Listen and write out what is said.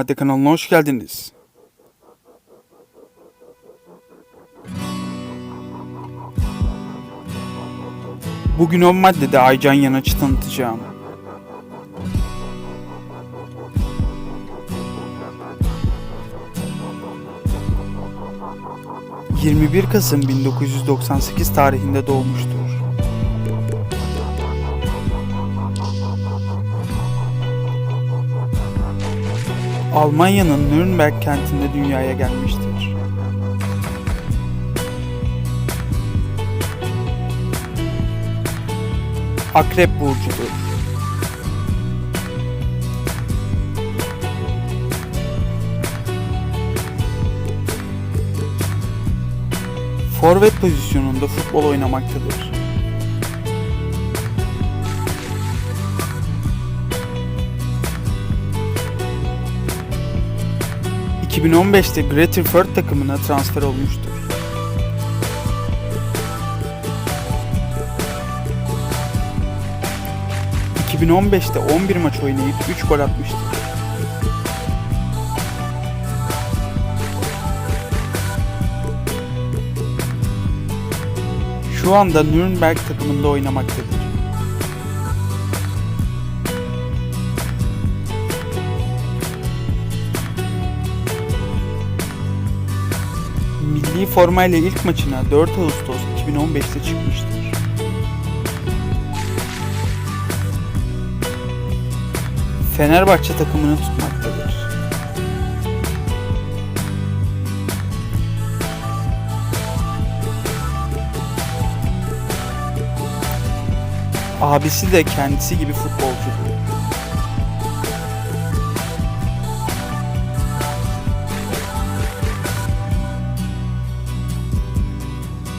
Madde kanalına hoş geldiniz. Bugün o maddede Aycan Yanaç'ı tanıtacağım. ...21 Kasım 1998 tarihinde doğmuştur. Almanya'nın Nürnberg kentinde dünyaya gelmiştir. Akrep burcudur. Forvet pozisyonunda futbol oynamaktadır. ...2015'te Greater Fürth takımına transfer olmuştur. ...2015'te 11 maç oynayıp 3 gol atmıştır. Şu anda Nürnberg takımında oynamaktadır. Milli formayla ilk maçına 4 Ağustos 2015'te çıkmıştır. Fenerbahçe takımını tutmaktadır. Abisi de kendisi gibi futbolcudur.